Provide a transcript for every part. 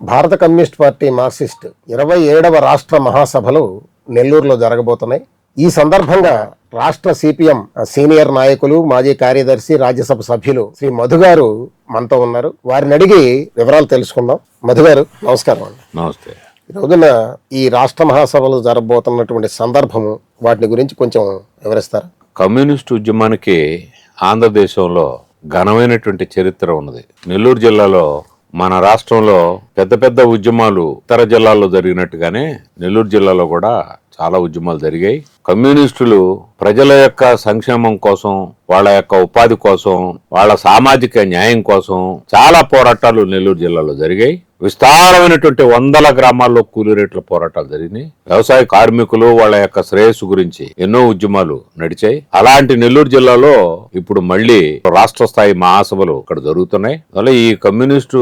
భారత communist party Marxist ఇరవై ఏడవ రాష్ట్ర మహాసభలు నెల్లూరులో జరగబోతున్నాయి. ఈ సందర్భంగా రాష్ట్ర సిపిఎం సీనియర్ నాయకులు మాజీ కార్యదర్శి రాజ్యసభ సభ్యులు శ్రీ మధు గారు మనతో ఉన్నారు. వారిని అడిగి వివరాలు తెలుసుకుందాం. మధు గారు నమస్కారం అండి. నమస్తే. ఈ రోజున ఈ రాష్ట్ర మహాసభలు జరగబోతున్నటువంటి సందర్భము వాటిని గురించి కొంచెం వివరిస్తారా? కమ్యూనిస్ట్ ఉద్యమానికి ఆంధ్రదేశంలో ఘనమైనటువంటి చరిత్ర ఉన్నది. నెల్లూరు జిల్లాలో మన రాష్ట్రంలో పెద్ద పెద్ద ఉద్యమాలు ఇతర జిల్లాల్లో జరిగినట్టుగానే నెల్లూరు జిల్లాలో కూడా చాలా ఉద్యమాలు జరిగాయి. కమ్యూనిస్టులు ప్రజల యొక్క సంక్షేమం కోసం వాళ్ళ యొక్క ఉపాధి కోసం వాళ్ళ సామాజిక న్యాయం కోసం చాలా పోరాటాలు నెల్లూరు జిల్లాలో జరిగాయి. విస్తారమైనటువంటి వందల గ్రామాల్లో కూలీ రేట్ల పోరాటాలు జరిగినాయి. వ్యవసాయ కార్మికులు వాళ్ళ యొక్క శ్రేయస్సు గురించి ఎన్నో ఉద్యమాలు నడిచాయి. అలాంటి నెల్లూరు జిల్లాలో ఇప్పుడు మళ్ళీ రాష్ట్ర స్థాయి మహాసభలు ఇక్కడ జరుగుతున్నాయి. అందువల్ల ఈ కమ్యూనిస్టు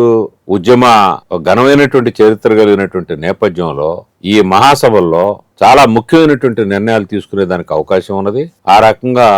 ఉద్యమ ఘనమైనటువంటి చరిత్ర కలిగినటువంటి నేపథ్యంలో ఈ మహాసభల్లో చాలా ముఖ్యమైనటువంటి నిర్ణయాలు తీసుకునే దానికి అవకాశం ఉన్నది. ఆ రకంగా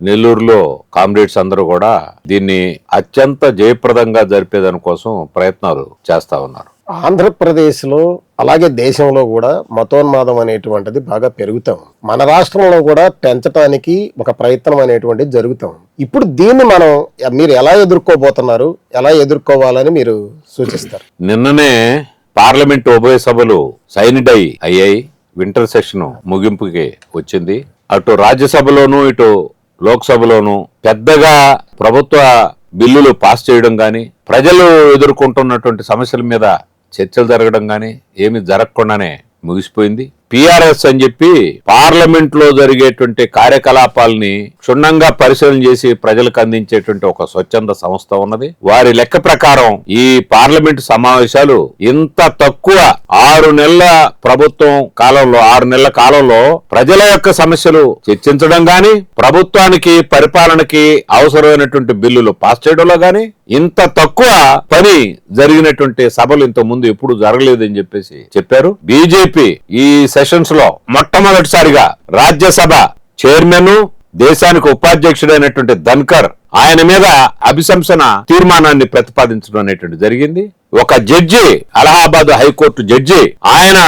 నెల్లూరులో కామ్రేడ్స్ అందరూ కూడా దీన్ని అత్యంత జయప్రదంగా జరిపేదాని కోసం ప్రయత్నాలు చేస్తా ఉన్నారు. ఆంధ్రప్రదేశ్లో అలాగే దేశంలో కూడా మతోన్మాదం అనేటువంటిది బాగా పెరుగుతాం మన రాష్ట్రంలో కూడా పెంచడానికి ఒక ప్రయత్నం అనేటువంటిది జరుగుతాం ఇప్పుడు దీన్ని మనం మీరు ఎలా ఎదుర్కోబోతున్నారు ఎలా ఎదుర్కోవాలని మీరు సూచిస్తారు? నిన్ననే పార్లమెంట్ ఉభయ సభలు సైనిడ్ అయి అయ్యాయి. వింటర్ సెషన్ ముగింపుకి వచ్చింది. అటు రాజ్యసభలోను ఇటు లోక్సభలోనూ పెద్దగా ప్రభుత్వ బిల్లులు పాస్ చేయడం కానీ ప్రజలు ఎదుర్కొంటున్నటువంటి సమస్యల మీద చర్చలు జరగడం కానీ ఏమి జరగకుండానే ముగిసిపోయింది. పిఆర్ఎస్ అని చెప్పి పార్లమెంట్లో జరిగేటువంటి కార్యకలాపాలని క్షుణ్ణంగా పరిశీలన చేసి ప్రజలకు అందించేటువంటి ఒక స్వచ్ఛంద సంస్థ ఉన్నది. వారి లెక్క ప్రకారం ఈ పార్లమెంట్ సమావేశాలు ఇంత తక్కువ ఆరు నెలల ప్రభుత్వం కాలంలో ఆరు నెలల కాలంలో ప్రజల యొక్క సమస్యలు చర్చించడం గాని ప్రభుత్వానికి పరిపాలనకి అవసరమైనటువంటి బిల్లులు పాస్ చేయడంలో గాని ఇంత తక్కువ పని జరిగినటువంటి సభలు ఇంత ముందు ఎప్పుడు జరగలేదని చెప్పేసి చెప్పారు. బీజేపీ ఈ సెషన్స్లో మొట్టమొదటిసారిగా రాజ్యసభ చైర్మన్ దేశానికి ఉపాధ్యక్షుడైనటువంటి ధన్కర్ ఆయన మీద అభిశంసన తీర్మానాన్ని ప్రతిపాదించడం అనేటువంటి జరిగింది. ఒక జడ్జి అలహాబాద్ హైకోర్టు జడ్జి ఆయన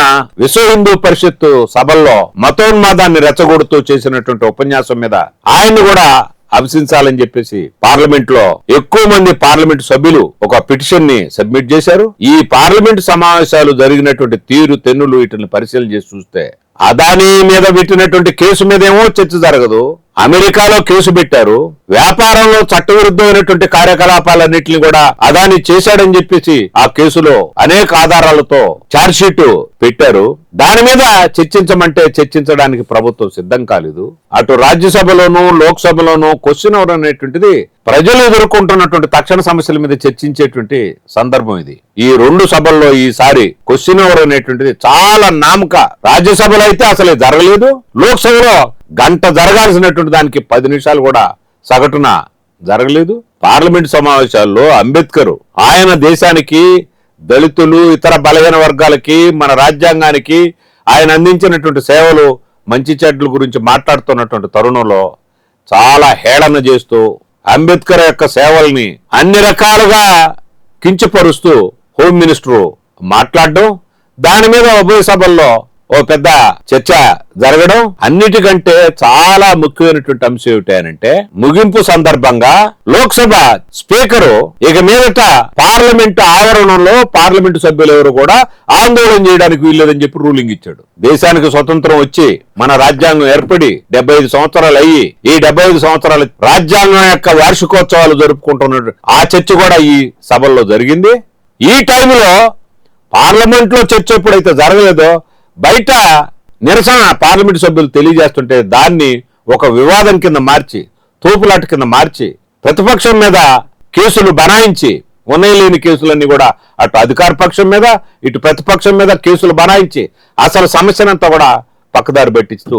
విశ్వ హిందూ పరిషత్తు సభల్లో మతోన్మాదాన్ని రెచ్చగొడుతూ చేసినటువంటి ఉపన్యాసం మీద ఆయన్ని కూడా అభిశించాలని చెప్పేసి పార్లమెంట్లో ఎక్కువ మంది పార్లమెంట్ సభ్యులు ఒక పిటిషన్ని సబ్మిట్ చేశారు. ఈ పార్లమెంట్ సమావేశాలు జరిగినటువంటి తీరు తెన్నులు వీటిని పరిశీలన చేసి చూస్తే అదానీ మీద పెట్టినటువంటి కేసు మీద ఏమో చర్చ జరగదు. అమెరికాలో కేసు పెట్టారు. వ్యాపారంలో చట్టవిరుద్ధమైనటువంటి కార్యకలాపాలన్నింటినీ కూడా అదాని చేశాడని చెప్పేసి ఆ కేసులో అనేక ఆధారాలతో చార్జ్షీటు పెట్టారు. దాని మీద చర్చించమంటే చర్చించడానికి ప్రభుత్వం సిద్ధం కాలేదు. అటు రాజ్యసభలోనూ లోక్సభలోనూ క్వశ్చన్ అవర్ అనేటువంటిది ప్రజలు ఎదుర్కొంటున్నటువంటి తక్షణ సమస్యల మీద చర్చించేటువంటి సందర్భం ఇది. ఈ రెండు సభల్లో ఈసారి క్వశ్చన్ అవర్ అనేటువంటిది చాలా నామక రాజ్యసభలో అయితే అసలు జరగలేదు. లోక్సభలో గంట జరగాల్సినటువంటి దానికి పది నిమిషాలు కూడా సగటున జరగలేదు. పార్లమెంట్ సమావేశాల్లో అంబేద్కర్ ఆయన దేశానికి దళితులు ఇతర బలహీన వర్గాలకి మన రాజ్యాంగానికి ఆయన అందించినటువంటి సేవలు మంచి చెడ్ల గురించి మాట్లాడుతున్నటువంటి తరుణంలో చాలా హేళన చేస్తూ అంబేద్కర్ యొక్క సేవల్ని అన్ని రకాలుగా కించపరుస్తూ హోమ్ మినిస్టర్ మాట్లాడడం దాని మీద ఉభయ సభల్లో ఓ పెద్ద చర్చ జరగడం అన్నిటికంటే చాలా ముఖ్యమైనటువంటి అంశం ఏమిటంటే ముగింపు సందర్భంగా లోక్సభ స్పీకరు ఇక మీదట పార్లమెంట్ ఆవరణంలో పార్లమెంటు సభ్యులు ఎవరు కూడా ఆందోళన చేయడానికి వీల్లేదని చెప్పి రూలింగ్ ఇచ్చాడు. దేశానికి స్వతంత్రం వచ్చి మన రాజ్యాంగం ఏర్పడి డెబ్బై ఐదు సంవత్సరాలు అయ్యి ఈ డెబ్బై ఐదు సంవత్సరాలు రాజ్యాంగం యొక్క వార్షికోత్సవాలు జరుపుకుంటున్న ఆ చర్చ కూడా ఈ సభల్లో జరిగింది. ఈ టైంలో పార్లమెంట్లో చర్చ ఎప్పుడైతే జరగలేదో బయట నిరసన పార్లమెంటు సభ్యులు తెలియజేస్తుంటే దాన్ని ఒక వివాదం కింద మార్చి తోపులాట కింద మార్చి ప్రతిపక్షం మీద కేసులు బనాయించి ఉన్నాయి లేని కేసులన్నీ కూడా అటు అధికార పక్షం మీద ఇటు ప్రతిపక్షం మీద కేసులు బనాయించి అసలు సమస్యనంతా కూడా పక్కదారి పెట్టిస్తూ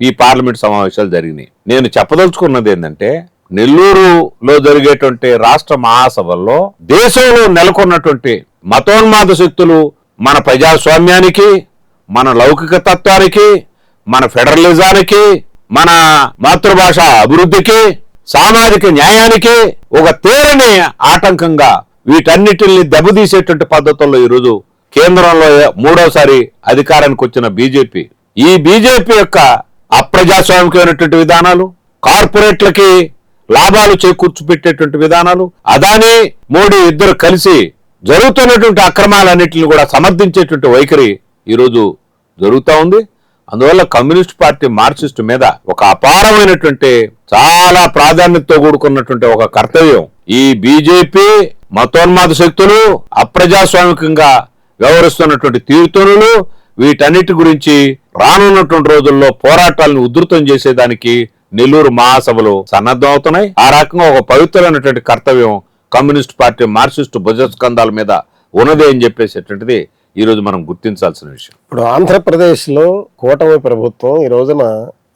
ఈ పార్లమెంట్ సమావేశాలు జరిగినాయి. నేను చెప్పదలుచుకున్నది ఏంటంటే నెల్లూరులో జరిగేటువంటి రాష్ట్ర మహాసభల్లో దేశంలో నెలకొన్నటువంటి మతోన్మాద శక్తులు మన ప్రజాస్వామ్యానికి మన లౌకిక తత్వానికి మన ఫెడరలిజానికి మన మాతృభాష అభివృద్ధికి సామాజిక న్యాయానికి ఒక తీరని ఆటంకంగా వీటన్నిటిని దెబ్బతీసేటువంటి పద్ధతుల్లో ఈరోజు కేంద్రంలో మూడోసారి అధికారానికి వచ్చిన బీజేపీ. ఈ బీజేపీ యొక్క అప్రజాస్వామికమైనటువంటి విధానాలు కార్పొరేట్లకి లాభాలు చేకూర్చిపెట్టేటువంటి విధానాలు అదాని మోడీ ఇద్దరు కలిసి జరుగుతున్నటువంటి అక్రమాలన్నింటిని కూడా సమర్థించేటువంటి వైఖరి ఈరోజు జరుగుతూ ఉంది. అందువల్ల కమ్యూనిస్ట్ పార్టీ మార్క్సిస్ట్ మీద ఒక అపారమైనటువంటి చాలా ప్రాధాన్యతతో కూడుకున్నటువంటి ఒక కర్తవ్యం ఈ బీజేపీ మతోన్మాద శక్తులు అప్రజాస్వామికంగా వ్యవహరిస్తున్నటువంటి తీరుతనులు వీటన్నిటి గురించి రానున్నటువంటి రోజుల్లో పోరాటాలను ఉధృతం చేసేదానికి నెల్లూరు మహాసభలు సన్నద్ధం అవుతున్నాయి. ఆ రకంగా ఒక పవిత్రమైనటువంటి కర్తవ్యం కమ్యూనిస్ట్ పార్టీ మార్క్సిస్ట్ భుజస్కంధాల మీద ఉన్నదే అని చెప్పేసేటువంటిది ఈ రోజు మనం గుర్తించాల్సిన విషయం. ఇప్పుడు ఆంధ్రప్రదేశ్లో కూటమి ప్రభుత్వం ఈ రోజున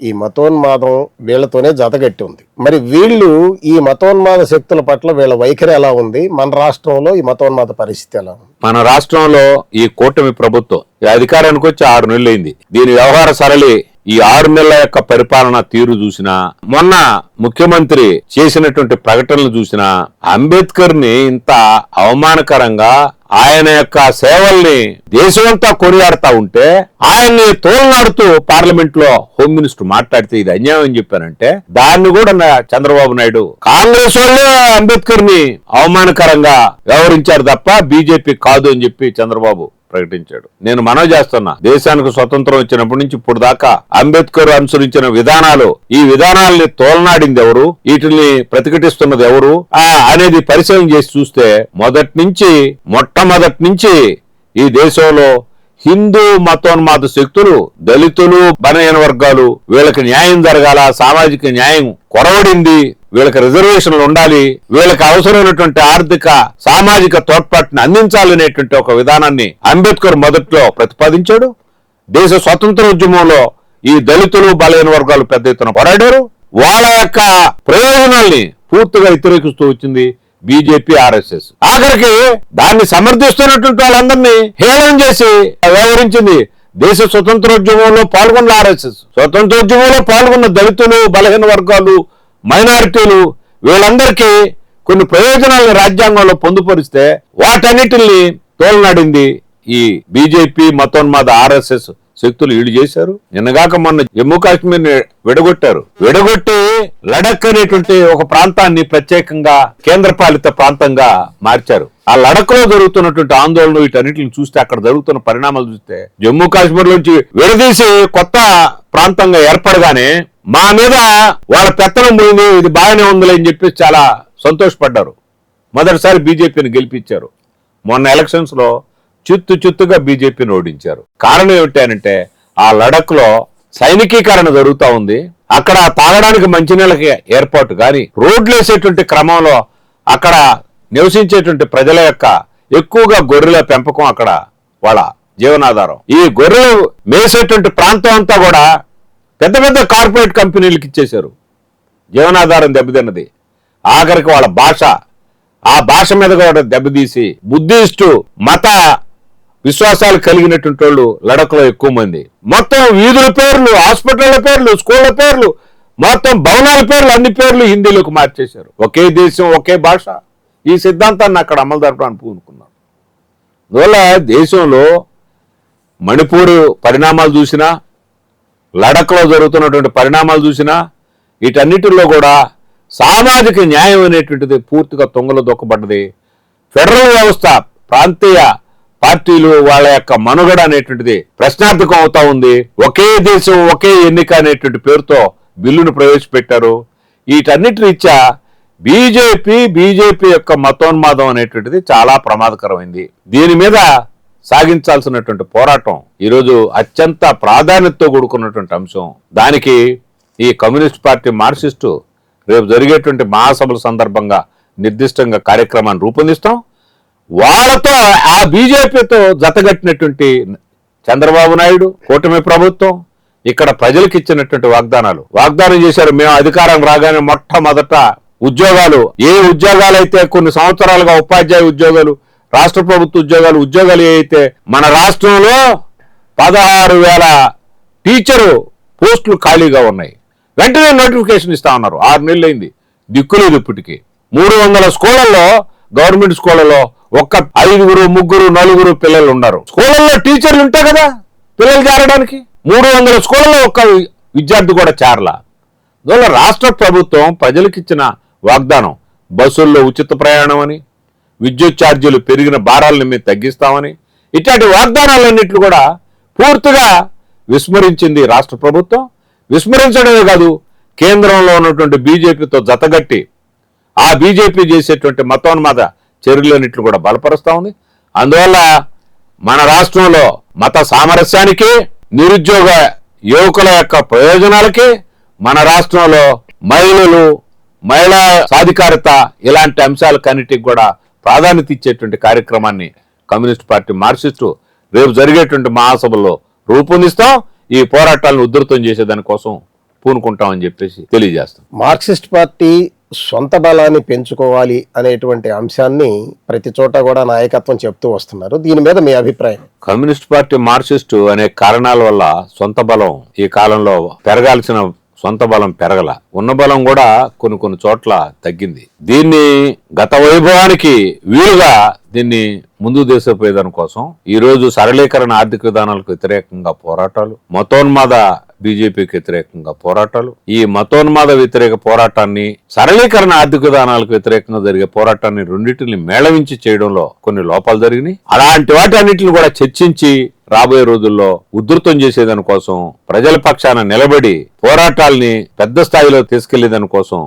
ఈ మతోన్మాదం వీళ్ళతోనే జతగట్టి ఉంది. మరి వీళ్ళు ఈ మతోన్మాద శక్తుల పట్ల వీళ్ళ వైఖరి ఎలా ఉంది? మన రాష్ట్రంలో ఈ మతోన్మాద పరిస్థితి ఎలా ఉంది? మన రాష్ట్రంలో ఈ కూటమి ప్రభుత్వం ఈ అధికారానికి వచ్చి ఆరు నెలలైంది దీని వ్యవహార సరళి ఈ ఆరు నెలల యొక్క పరిపాలన తీరు చూసినా మొన్న ముఖ్యమంత్రి చేసినటువంటి ప్రకటనలు చూసినా అంబేద్కర్ని ఇంత అవమానకరంగా ఆయన యొక్క సేవల్ని దేశమంతా కొనియాడుతా ఉంటే ఆయన్ని తోలనాడుతూ పార్లమెంట్లో హోమ్ మినిస్టర్ మాట్లాడితే ఇది అన్యాయం అని చెప్పానంటే దాన్ని కూడా చంద్రబాబు నాయుడు కాంగ్రెస్ వాళ్ళే అంబేద్కర్ని అవమానకరంగా వ్యవహరించారు తప్ప బీజేపీ కాదు అని చెప్పి చంద్రబాబు ప్రకటించాడు. నేను మనవి చేస్తున్నా దేశానికి స్వతంత్రం వచ్చినప్పటి నుంచి ఇప్పుడు దాకా అంబేద్కర్ అనుసరించిన విధానాలు ఈ విధానాల్ని తోలనాడింది ఎవరు? వీటిని ప్రతిఘటిస్తున్నది ఎవరు? ఆ అనేది పరిశీలన చేసి చూస్తే మొదటి నుంచి మొట్టమొదటి నుంచి ఈ దేశంలో హిందూ మతోన్మాద శక్తులు దళితులు బలహీన వర్గాలు వీళ్ళకి న్యాయం జరగాల సామాజిక న్యాయం కొరవడింది వీళ్ళకి రిజర్వేషన్లు ఉండాలి వీళ్ళకి అవసరమైనటువంటి ఆర్థిక సామాజిక తోడ్పాటుని అందించాలనేటువంటి ఒక విధానాన్ని అంబేద్కర్ మొదట్లో ప్రతిపాదించాడు. దేశ స్వతంత్ర ఉద్యమంలో ఈ దళితులు బలహీన వర్గాలు పెద్ద ఎత్తున పోరాడారు. వాళ్ళ యొక్క ప్రయోజనాల్ని పూర్తిగా వ్యతిరేకిస్తూ వచ్చింది బీజేపీ ఆర్ఎస్ఎస్. ఆఖరికి దాన్ని సమర్థిస్తున్నటువంటి వాళ్ళందరినీ హేళన చేసి వ్యవహరించింది దేశ స్వతంత్రోద్యమంలో పాల్గొన్న ఆర్ఎస్ఎస్. స్వతంత్రోద్యమంలో పాల్గొన్న దళితులు బలహీన వర్గాలు మైనారిటీలు వీళ్ళందరికీ కొన్ని ప్రయోజనాలను రాజ్యాంగంలో పొందుపరిస్తే వాటన్నిటిని తోలనాడింది ఈ బీజేపీ మతోన్మాద ఆర్ఎస్ఎస్ శక్తులు ఈడు చేశారు. నిన్నగాక మొన్న జమ్మూ కాశ్మీర్ని విడగొట్టారు. విడగొట్టి లడక్ అనేటువంటి ఒక ప్రాంతాన్ని ప్రత్యేకంగా కేంద్రపాలిత ప్రాంతంగా మార్చారు. ఆ లడక్లో జరుగుతున్నటువంటి ఆందోళన వీటన్నిటిని చూస్తే అక్కడ జరుగుతున్న పరిణామాలు చూస్తే జమ్మూ కాశ్మీర్ నుంచి విడదీసి కొత్త ప్రాంతంగా ఏర్పడగానే మా మీద వాళ్ళ పెత్తనం పోయింది ఇది బాగానే ఉందిలే అని చెప్పి చాలా సంతోషపడ్డారు. మొదటిసారి బీజేపీని గెలిపించారు. మొన్న ఎలక్షన్స్లో చిత్తు చిత్తుగా బీజేపీని ఓడించారు. కారణం ఏమిటి అంటే ఆ లడఖ్లో సైనికీకరణ జరుగుతూ ఉంది. అక్కడ తాగడానికి మంచినీళ్ళకి ఏర్పాటు కానీ రోడ్లు వేసేటువంటి క్రమంలో అక్కడ నివసించేటువంటి ప్రజల యొక్క ఎక్కువగా గొర్రెల పెంపకం అక్కడ వాళ్ళ జీవనాధారం. ఈ గొర్రెలు మేసేటువంటి ప్రాంతం అంతా కూడా పెద్ద పెద్ద కార్పొరేట్ కంపెనీలకు ఇచ్చేశారు. జీవనాధారం దెబ్బతిన్నది. ఆఖరికి వాళ్ళ భాష ఆ భాష మీద కూడా దెబ్బతీసి బుద్ధిస్టు మత విశ్వాసాలు కలిగినటువంటి వాళ్ళు లడఖ్లో ఎక్కువ మంది. మొత్తం వీధుల పేర్లు హాస్పిటళ్ళ పేర్లు స్కూళ్ళ పేర్లు మొత్తం భవనాల పేర్లు అన్ని పేర్లు హిందీలోకి మార్చేశారు. ఒకే దేశం ఒకే భాష. ఈ సిద్ధాంతాన్ని అక్కడ అమలు జరపడానికి పూనుకున్నారు. అందువల్ల దేశంలో మణిపూర్ పరిణామాలు చూసినా లడఖ్లో జరుగుతున్నటువంటి పరిణామాలు చూసినా వీటన్నిటిలో కూడా సామాజిక న్యాయం అనేటువంటిది పూర్తిగా తొంగలు దొక్కబడ్డది. ఫెడరల్ వ్యవస్థ ప్రాంతీయ పార్టీలు వాళ్ళ యొక్క మనుగడ అనేటువంటిది ప్రశ్నార్థకం అవుతా ఉంది. ఒకే దేశం ఒకే ఎన్నిక అనేటువంటి పేరుతో బిల్లును ప్రవేశపెట్టారు. వీటన్నిటి రీత్యా బీజేపీ బీజేపీ యొక్క మతోన్మాదం అనేటువంటిది చాలా ప్రమాదకరమైంది. దీని మీద సాగించాల్సినటువంటి పోరాటం ఈరోజు అత్యంత ప్రాధాన్యతతో కూడుకున్నటువంటి అంశం. దానికి ఈ కమ్యూనిస్ట్ పార్టీ మార్క్సిస్టు రేపు జరిగేటువంటి మహాసభల సందర్భంగా నిర్దిష్టంగా కార్యక్రమాన్ని రూపొందిస్తాం. వాళ్ళతో ఆ బీజేపీతో జతగట్టినటువంటి చంద్రబాబు నాయుడు కూటమి ప్రభుత్వం ఇక్కడ ప్రజలకు ఇచ్చినటువంటి వాగ్దానాలు. వాగ్దానం చేశారు. మేము అధికారం రాగానే మొట్టమొదట ఉద్యోగాలు. ఏ ఉద్యోగాలు అయితే కొన్ని సంవత్సరాలుగా ఉపాధ్యాయ ఉద్యోగాలు రాష్ట్ర ప్రభుత్వ ఉద్యోగాలు ఉద్యోగాలు అయితే మన రాష్ట్రంలో పదహారు వేల టీచరు పోస్టులు ఖాళీగా ఉన్నాయి. వెంటనే నోటిఫికేషన్ ఇస్తా ఉన్నారు. ఆరు నెలలు అయింది. దిక్కులేదు ఇప్పటికి. మూడు వందల స్కూళ్ళల్లో గవర్నమెంట్ స్కూళ్ళలో ఒక్క ఐదుగురు ముగ్గురు నలుగురు పిల్లలు ఉన్నారు. స్కూళ్ళల్లో టీచర్లు ఉంటాయి కదా పిల్లలు చేరడానికి. మూడు వందల స్కూళ్ళలో ఒక్క విద్యార్థి కూడా చేరలా. అందువల్ల రాష్ట్ర ప్రభుత్వం ప్రజలకు ఇచ్చిన వాగ్దానం బస్సుల్లో ఉచిత ప్రయాణం అని విద్యుత్ ఛార్జీలు పెరిగిన భారాలను మేము తగ్గిస్తామని ఇట్లాంటి వాగ్దానాలన్నింటిని కూడా పూర్తిగా విస్మరించింది రాష్ట్ర ప్రభుత్వం. విస్మరించడమే కాదు కేంద్రంలో ఉన్నటువంటి బీజేపీతో జతగట్టి ఆ బీజేపీ చేసేటువంటి మతోన్మాద చర్యలన్నింటిని కూడా బలపరుస్తూ ఉంది. అందువల్ల మన రాష్ట్రంలో మత సామరస్యానికి నిరుద్యోగ యువకుల యొక్క ప్రయోజనాలకి మన రాష్ట్రంలో మహిళలు మహిళా సాధికారత ఇలాంటి అంశాలకన్నిటికి కూడా ప్రాధాన్యత ఇచ్చేటువంటి కార్యక్రమాన్ని కమ్యూనిస్ట్ పార్టీ మార్క్సిస్టు రేపు జరిగేటువంటి మహాసభలో రూపొందిస్తాం. ఈ పోరాటాలను ఉధృతం చేసేదానికోసం పూనుకుంటామని చెప్పేసి తెలియజేస్తాం. మార్క్సిస్ట్ పార్టీ సొంత బలాన్ని పెంచుకోవాలి అనేటువంటి అంశాన్ని ప్రతి చోట కూడా నాయకత్వం చెప్తూ వస్తున్నారు. దీని మీద మీ అభిప్రాయం? కమ్యూనిస్ట్ పార్టీ మార్క్సిస్టు అనే కారణాల వల్ల సొంత బలం ఈ కాలంలో పెరగాల్సిన సొంత బలం పెరగల. ఉన్న బలం కూడా కొన్ని కొన్ని చోట్ల తగ్గింది. దీన్ని గత వైభవానికి వీలుగా దీన్ని ముందు దేశపోయేదాని కోసం ఈ రోజు సరళీకరణ ఆర్థిక విధానాలకు వ్యతిరేకంగా పోరాటాలు మతోన్మాద బీజేపీకి వ్యతిరేకంగా పోరాటాలు ఈ మతోన్మాద వ్యతిరేక పోరాటాన్ని సరళీకరణ ఆర్థిక విధానాలకు వ్యతిరేకంగా జరిగే పోరాటాన్ని రెండింటిని మేళవించి చేయడంలో కొన్ని లోపాలు జరిగినాయి. అలాంటి వాటి అన్నింటిని కూడా చర్చించి రాబోయే రోజుల్లో ఉధృతం చేసేదాని కోసం ప్రజల పక్షాన నిలబడి పోరాటాల్ని పెద్ద స్థాయిలో తీసుకెళ్ళేదాని కోసం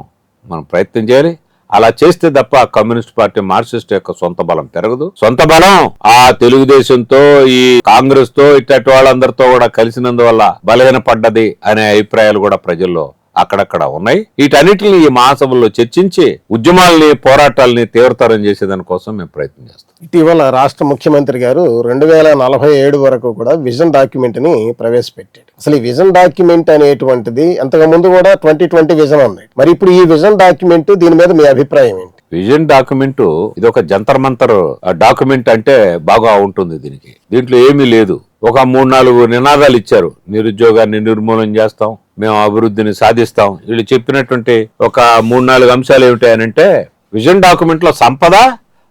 మనం ప్రయత్నం చేయాలి. అలా చేస్తే తప్ప కమ్యూనిస్ట్ పార్టీ మార్క్సిస్ట్ యొక్క సొంత బలం పెరగదు. సొంత బలం ఆ తెలుగుదేశంతో ఈ కాంగ్రెస్తో ఇట్టటి వాళ్ళందరితో కూడా కలిసినందువల్ల బలహీనపడ్డది అనే అభిప్రాయాలు కూడా ప్రజల్లో అక్కడక్కడ ఉన్నాయి. వీటన్నిటిని ఈ మహాసభల్లో చర్చించి ఉద్యమాల్ని పోరాటాల్ని తీవ్రతరం చేసేదాని కోసం మేము ప్రయత్నం చేస్తాం. ఇటీవల రాష్ట్ర ముఖ్యమంత్రి గారు రెండు వేల నలభై ఏడు వరకు కూడా విజన్ డాక్యుమెంట్ని ప్రవేశపెట్టాడు అసలు ఈ విజన్ డాక్యుమెంట్ అనేటువంటిది అంతకు ముందు కూడా ట్వంటీ ట్వంటీ విజన్ ఉంది. మరి ఇప్పుడు ఈ విజన్ డాక్యుమెంట్ దీని మీద మీ అభిప్రాయం ఏంటి? విజన్ డాక్యుమెంట్ ఇది ఒక జంతర్ మంతర్ డాక్యుమెంట్ అంటే బాగా ఉంటుంది దీనికి. దీంట్లో ఏమీ లేదు. ఒక మూడు నాలుగు నినాదాలు ఇచ్చారు. నిరుద్యోగాన్ని నిర్మూలన చేస్తాం. మేము అభివృద్ధిని సాధిస్తాం. వీళ్ళు చెప్పినటువంటి ఒక మూడు నాలుగు అంశాలు ఏమిటాయనంటే విజన్ డాక్యుమెంట్లో సంపద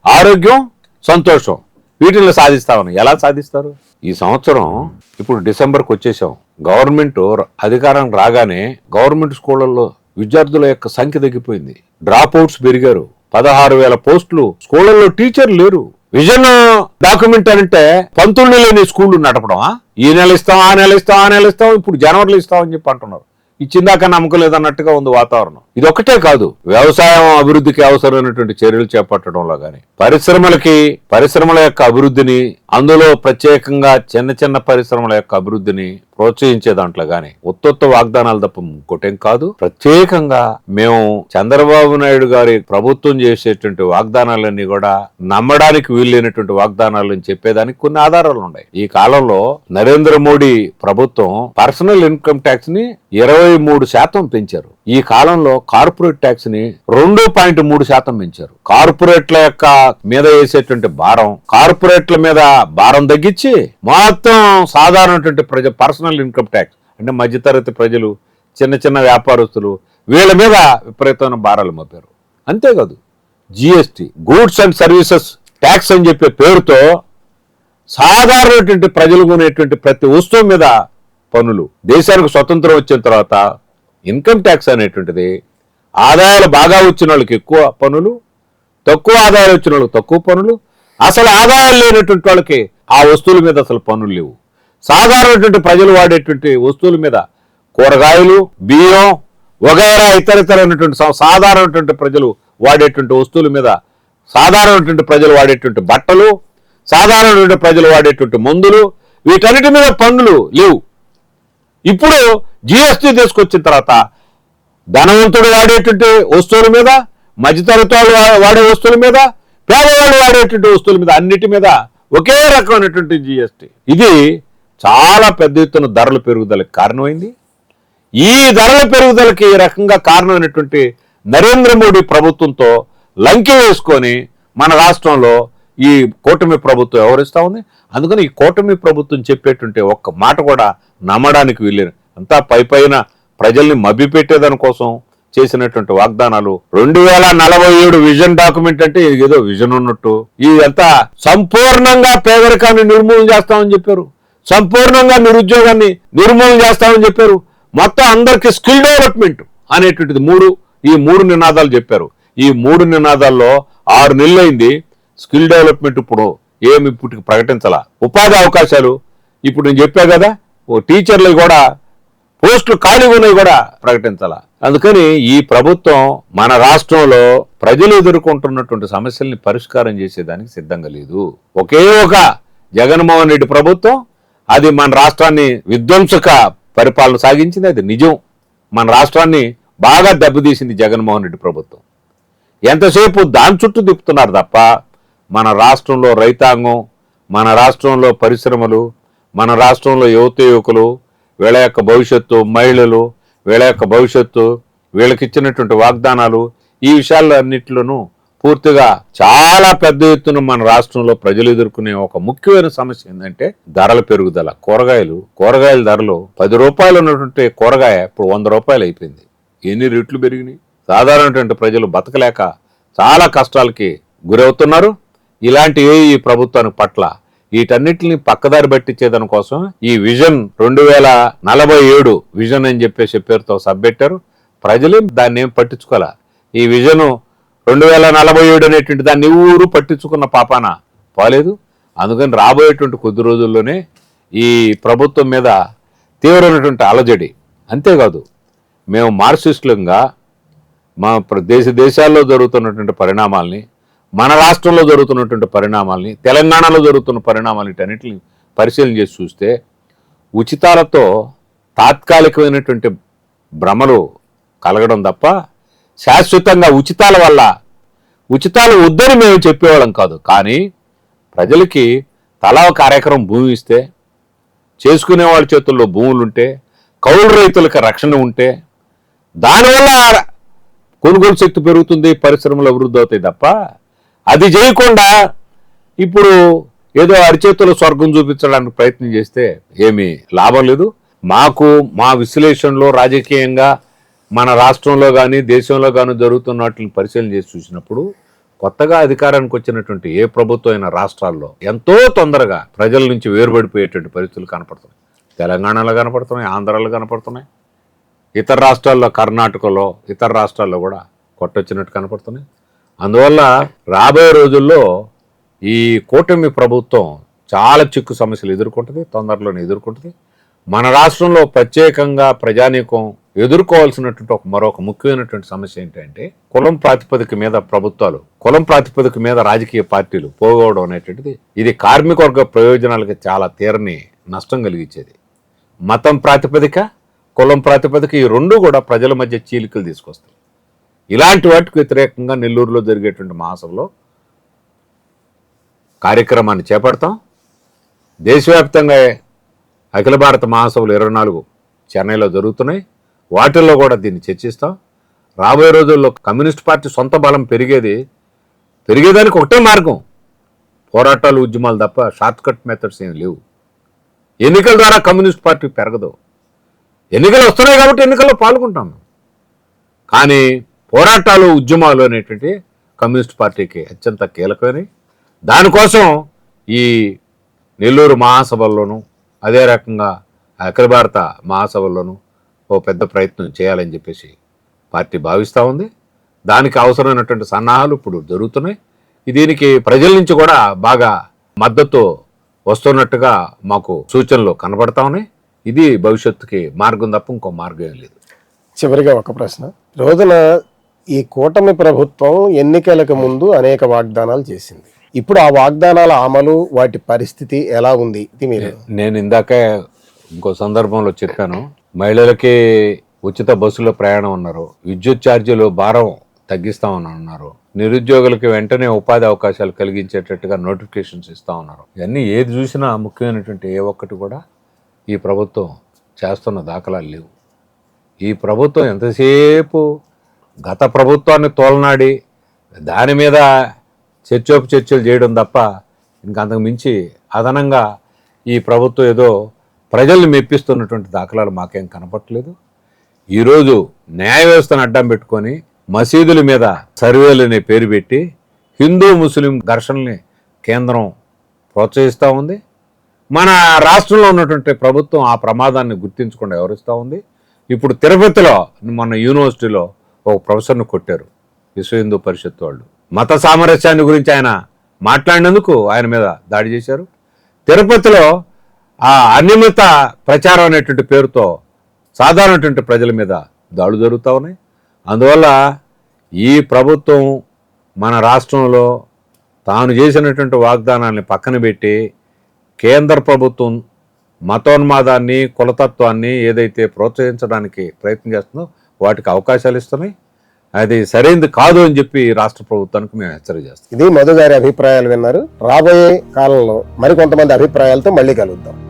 ఆరోగ్యం సంతోషం. వీటిని సాధిస్తామని ఎలా సాధిస్తారు? ఈ సంవత్సరం ఇప్పుడు డిసెంబర్కి వచ్చేసాం. గవర్నమెంట్ అధికారం రాగానే గవర్నమెంట్ స్కూళ్ళల్లో విద్యార్థుల యొక్క సంఖ్య తగ్గిపోయింది. డ్రాప్ అవుట్స్ పెరిగారు. పదహారు వేల పోస్టులు. స్కూళ్ళల్లో టీచర్లు లేరు. విజన్ డాక్యుమెంట్ అంటే పంతొమ్మిది లేని స్కూళ్ళు నడపడమా ఈ నెల ఇస్తాం ఆ నెల ఇస్తాం ఆ నెల ఇస్తాం ఇప్పుడు జనవరిలో ఇస్తాం అని చెప్పి అంటున్నారు. ఇచ్చిందాక నమ్మకం లేదన్నట్టుగా ఉంది వాతావరణం. ఇది ఒకటే కాదు వ్యవసాయం అభివృద్ధికి అవసరమైనటువంటి చర్యలు చేపట్టడంలో కానీ పరిశ్రమలకి పరిశ్రమల యొక్క అభివృద్ధిని అందులో ప్రత్యేకంగా చిన్న చిన్న పరిశ్రమల యొక్క అభివృద్ధిని ప్రోత్సహించే దాంట్లో గాని ఉత్తొత్త వాగ్దానాలు తప్ప ఇంకోటేం కాదు. ప్రత్యేకంగా మేము చంద్రబాబు నాయుడు గారి ప్రభుత్వం చేసేటువంటి వాగ్దానాలన్నీ కూడా నమ్మడానికి వీల్లేనటువంటి వాగ్దానాలు అని చెప్పేదానికి కొన్ని ఆధారాలు ఉన్నాయి. ఈ కాలంలో నరేంద్ర మోడీ ప్రభుత్వం పర్సనల్ ఇన్కమ్ ట్యాక్స్ని ఇరవై మూడు శాతం పెంచారు. ఈ కాలంలో కార్పొరేట్ ట్యాక్స్ని రెండు పాయింట్ మూడు శాతం పెంచారు. కార్పొరేట్ల యొక్క మీద వేసేటువంటి భారం కార్పొరేట్ల మీద భారం తగ్గించి మొత్తం సాధారణటువంటి ప్రజ పర్సనల్ ఇన్కమ్ ట్యాక్స్ అంటే మధ్యతరగతి ప్రజలు చిన్న చిన్న వ్యాపారస్తులు వీళ్ళ మీద విపరీతమైన భారాలు మోపారు. అంతేకాదు GST goods and services tax అని చెప్పే పేరుతో సాధారణటువంటి ప్రజలు కొనేటువంటి ప్రతి వస్తువు మీద పనులు దేశానికి స్వతంత్రం వచ్చిన తర్వాత ఇన్కమ్ ట్యాక్స్ అనేటువంటిది ఆదాయాలు బాగా వచ్చిన వాళ్ళకి ఎక్కువ పనులు తక్కువ ఆదాయాలు వచ్చిన వాళ్ళకి తక్కువ పనులు అసలు ఆదాయాలు లేనటువంటి వాళ్ళకి ఆ వస్తువుల మీద అసలు పనులు లేవు. సాధారణటువంటి ప్రజలు వాడేటువంటి వస్తువుల మీద కూరగాయలు బియ్యం వగైరా ఇతరతరమైనటువంటి సాధారణటువంటి ప్రజలు వాడేటువంటి వస్తువుల మీద సాధారణటువంటి ప్రజలు వాడేటువంటి బట్టలు సాధారణటువంటి ప్రజలు వాడేటువంటి మందులు వీటన్నిటి మీద పన్నులు లేవు. ఇప్పుడు జిఎస్టీ తీసుకొచ్చిన తర్వాత ధనవంతుడు వాడేటువంటి వస్తువుల మీద మధ్యతరగతి వాళ్ళు వాడే వస్తువుల మీద పేదవాళ్ళు వాడేటువంటి వస్తువుల మీద అన్నిటి మీద ఒకే రకమైనటువంటి జిఎస్టీ ఇది చాలా పెద్ద ఎత్తున ధరల పెరుగుదలకు కారణమైంది. ఈ ధరల పెరుగుదలకి ఈ రకంగా కారణమైనటువంటి నరేంద్ర మోడీ ప్రభుత్వంతో లంకె వేసుకొని మన రాష్ట్రంలో ఈ కూటమి ప్రభుత్వం వ్యవహరిస్తూ ఉంది. అందుకని ఈ కూటమి ప్రభుత్వం చెప్పేటువంటి ఒక్క మాట కూడా నమ్మడానికి వీల్లేదు. అంతా పై పైన ప్రజల్ని మభ్యపెట్టేదాని కోసం చేసినటువంటి వాగ్దానాలు. రెండు వేల నలభై ఏడు విజన్ డాక్యుమెంట్ అంటే ఇది ఏదో విజన్ ఉన్నట్టు. ఇదంతా సంపూర్ణంగా పేదరికాన్ని నిర్మూలన చేస్తామని చెప్పారు. సంపూర్ణంగా నిరుద్యోగాన్ని నిర్మూలన చేస్తామని చెప్పారు. మొత్తం అందరికి స్కిల్ డెవలప్మెంట్ అనేటువంటిది మూడు ఈ మూడు నినాదాలు చెప్పారు. ఈ మూడు నినాదాల్లో ఆరు నెలలైంది స్కిల్ డెవలప్మెంట్ ఇప్పుడు ఏమి ఇప్పటికి ప్రకటించాల. ఉపాధి అవకాశాలు ఇప్పుడు నేను చెప్పా కదా ఓ టీచర్లు కూడా పోస్టులు ఖాళీ ఉన్నాయి కూడా ప్రకటించాలా. అందుకని ఈ ప్రభుత్వం మన రాష్ట్రంలో ప్రజలు ఎదుర్కొంటున్నటువంటి సమస్యల్ని పరిష్కారం చేసేదానికి సిద్ధంగా లేదు. ఒకే ఒక జగన్మోహన్ రెడ్డి ప్రభుత్వం అది మన రాష్ట్రాన్ని విధ్వంసక పరిపాలన సాగించింది అది నిజం. మన రాష్ట్రాన్ని బాగా దెబ్బతీసింది జగన్మోహన్ రెడ్డి ప్రభుత్వం. ఎంతసేపు దాని చుట్టూ తిప్పుతున్నారు తప్ప మన రాష్ట్రంలో రైతాంగం మన రాష్ట్రంలో పరిశ్రమలు మన రాష్ట్రంలో యువత యువకులు వీళ్ళ యొక్క భవిష్యత్తు మహిళలు వీళ్ళ యొక్క భవిష్యత్తు వీళ్ళకి ఇచ్చినటువంటి వాగ్దానాలు ఈ విషయాల్లో అన్నింటిలోనూ పూర్తిగా చాలా పెద్ద ఎత్తున మన రాష్ట్రంలో ప్రజలు ఎదుర్కొనే ఒక ముఖ్యమైన సమస్య ఏంటంటే ధరల పెరుగుదల. కూరగాయలు కూరగాయల ధరలు పది రూపాయలు ఉన్నటువంటి కూరగాయ ఇప్పుడు వంద రూపాయలు అయిపోయింది. ఎన్ని రేట్లు పెరిగినాయి? సాధారణటువంటి ప్రజలు బతకలేక చాలా కష్టాలకి గురవుతున్నారు. ఇలాంటి ఏ ఈ ప్రభుత్వానికి పట్ల వీటన్నిటిని పక్కదారి పట్టించేదాని కోసం ఈ విజన్ రెండు వేల నలభై ఏడు విజన్ అని చెప్పేసి పేరుతో సబ్బెట్టారు ప్రజలే దాన్ని ఏం పట్టించుకోలే. ఈ విజన్ రెండు వేల నలభై ఏడు అనేటువంటి దాన్ని ఊరు పట్టించుకున్న పాపాన? పోలేదు. అందుకని రాబోయేటువంటి కొద్ది రోజుల్లోనే ఈ ప్రభుత్వం మీద తీవ్రమైనటువంటి అలజడి. అంతేకాదు మేము మార్క్సిస్టులంగా మా దేశ దేశాల్లో జరుగుతున్నటువంటి పరిణామాల్ని మన రాష్ట్రంలో జరుగుతున్నటువంటి పరిణామాల్ని తెలంగాణలో జరుగుతున్న పరిణామాలు వీటన్నిటిని పరిశీలన చేసి చూస్తే ఉచితాలతో తాత్కాలికమైనటువంటి భ్రమలు కలగడం తప్ప శాశ్వతంగా ఉచితాల వల్ల ఉచితాలు వద్దని మేము చెప్పేవాళ్ళం కాదు. కానీ ప్రజలకి తలా ఒక కార్యక్రమం భూమి ఇస్తే చేసుకునే వాళ్ళ చేతుల్లో భూములుంటే కౌలు రైతులకు రక్షణ ఉంటే దానివల్ల కొనుగోలు శక్తి పెరుగుతుంది పరిశ్రమలు అభివృద్ధి అవుతాయి తప్ప అది చేయకుండా ఇప్పుడు ఏదో అరిచేతుల స్వర్గం చూపించడానికి ప్రయత్నం చేస్తే ఏమీ లాభం లేదు. మాకు మా విశ్లేషణలో రాజకీయంగా మన రాష్ట్రంలో కానీ దేశంలో కానీ జరుగుతున్న వాటిని పరిశీలన చేసి చూసినప్పుడు కొత్తగా అధికారానికి వచ్చినటువంటి ఏ ప్రభుత్వం అయినా రాష్ట్రాల్లో ఎంతో తొందరగా ప్రజల నుంచి వేరుపడిపోయేటువంటి పరిస్థితులు కనపడుతున్నాయి. తెలంగాణలో కనపడుతున్నాయి ఆంధ్రాలో కనపడుతున్నాయి ఇతర రాష్ట్రాల్లో కర్ణాటకలో ఇతర రాష్ట్రాల్లో కూడా కొట్టొచ్చినట్టు కనపడుతున్నాయి. అందువల్ల రాబోయే రోజుల్లో ఈ కూటమి ప్రభుత్వం చాలా చిక్కు సమస్యలు ఎదుర్కొంటుంది తొందరలోనే ఎదుర్కొంటుంది. మన రాష్ట్రంలో ప్రత్యేకంగా ప్రజానీకం ఎదుర్కోవాల్సినటువంటి ఒక మరొక ముఖ్యమైనటువంటి సమస్య ఏంటంటే కులం ప్రాతిపదిక మీద ప్రభుత్వాలు కులం ప్రాతిపదిక మీద రాజకీయ పార్టీలు పోగవడం అనేటువంటిది ఇది కార్మిక వర్గ ప్రయోజనాలకి చాలా తీరని నష్టం కలిగించేది. మతం ప్రాతిపదిక కులం ప్రాతిపదిక ఈ రెండు కూడా ప్రజల మధ్య చీలికలు తీసుకొస్తాయి. ఇలాంటి వాటికి వ్యతిరేకంగా నెల్లూరులో జరిగేటువంటి మహాసభలో కార్యక్రమాన్ని చేపడతాం. దేశవ్యాప్తంగా అఖిల భారత మహాసభలు ఇరవై నాలుగు చెన్నైలో జరుగుతున్నాయి. వాటిల్లో కూడా దీన్ని చర్చిస్తాం. రాబోయే రోజుల్లో కమ్యూనిస్ట్ పార్టీ సొంత బలం పెరిగేది పెరిగేదానికి ఒకటే మార్గం. పోరాటాలు ఉద్యమాలు తప్ప షార్ట్కట్ మెథడ్స్ ఏం లేవు. ఎన్నికల ద్వారా కమ్యూనిస్ట్ పార్టీ పెరగదు. ఎన్నికలు వస్తున్నాయి కాబట్టి ఎన్నికల్లో పాల్గొంటాం. కానీ పోరాటాలు ఉద్యమాలు అనేటువంటి కమ్యూనిస్ట్ పార్టీకి అత్యంత కీలకమైనవి. దానికోసం ఈ నెల్లూరు మహాసభల్లోనూ అదే రకంగా అఖిల భారత మహాసభల్లోనూ ఓ పెద్ద ప్రయత్నం చేయాలని చెప్పేసి పార్టీ భావిస్తూ ఉంది. దానికి అవసరమైనటువంటి సన్నాహాలు ఇప్పుడు జరుగుతున్నాయి. దీనికి ప్రజల నుంచి కూడా బాగా మద్దతు వస్తున్నట్టుగా మాకు సూచనలు కనబడతా ఉన్నాయి. ఇది భవిష్యత్తుకి మార్గం తప్ప ఇంకో మార్గం లేదు. చివరిగా ఒక ప్రశ్న. రోజున ఈ కూటమి ప్రభుత్వం ఎన్నికలకు ముందు అనేక వాగ్దానాలు చేసింది. ఇప్పుడు ఆ వాగ్దానాల అమలు వాటి పరిస్థితి ఎలా ఉంది? ఇది మీరు నేను ఇందాకే ఇంకో సందర్భంలో చెప్పాను. మహిళలకి ఉచిత బస్సులో ప్రయాణం ఉన్నారు విద్యుత్ ఛార్జీలు భారం తగ్గిస్తామని అన్నారు. నిరుద్యోగులకి వెంటనే ఉపాధి అవకాశాలు కలిగించేటట్టుగా నోటిఫికేషన్స్ ఇస్తా ఉన్నారు. ఇవన్నీ ఏది చూసినా ముఖ్యమైనటువంటి ఏ ఒక్కటి కూడా ఈ ప్రభుత్వం చేస్తున్న దాఖలాలు లేవు. ఈ ప్రభుత్వం ఎంతసేపు గత ప్రభుత్వాన్ని తోలనాడి దాని మీద చర్చోపు చర్చలు చేయడం తప్ప ఇంకంతకు మించి అదనంగా ఈ ప్రభుత్వం ఏదో ప్రజల్ని మెప్పిస్తున్నటువంటి దాఖలాలు మాకేం కనపట్లేదు ఈరోజు న్యాయ వ్యవస్థను అడ్డం పెట్టుకొని మసీదుల మీద సర్వేలు అనే పేరు పెట్టి హిందూ ముస్లిం ఘర్షణల్ని కేంద్రం ప్రోత్సహిస్తూ ఉంది. మన రాష్ట్రంలో ఉన్నటువంటి ప్రభుత్వం ఆ ప్రమాదాన్ని గుర్తించకుండా వివరిస్తూ ఉంది. ఇప్పుడు తిరుపతిలో మన యూనివర్సిటీలో ఒక ప్రొఫెసర్ను కొట్టారు విశ్వ హిందూ పరిషత్ వాళ్ళు. మత సామరస్యాన్ని గురించి ఆయన మాట్లాడినందుకు ఆయన మీద దాడి చేశారు. తిరుపతిలో ఆ అనియమిత ప్రచారం అనేటువంటి పేరుతో సాధారణటువంటి ప్రజల మీద దాడులు జరుగుతూ ఉన్నాయి. అందువల్ల ఈ ప్రభుత్వం మన రాష్ట్రంలో తాను చేసినటువంటి వాగ్దానాన్ని పక్కన పెట్టి కేంద్ర ప్రభుత్వం మతోన్మాదాన్ని కులతత్వాన్ని ఏదైతే ప్రోత్సహించడానికి ప్రయత్నం చేస్తుందో వాటికి అవకాశాలు ఇస్తున్నాయి. అది సరైనది కాదు అని చెప్పి రాష్ట్ర ప్రభుత్వానికి మేము హెచ్చరిక చేస్తాం ఇది మధు గారి అభిప్రాయాలు విన్నారు. రాబోయే కాలంలో మరికొంతమంది అభిప్రాయాలతో మళ్ళీ కలుద్దాం.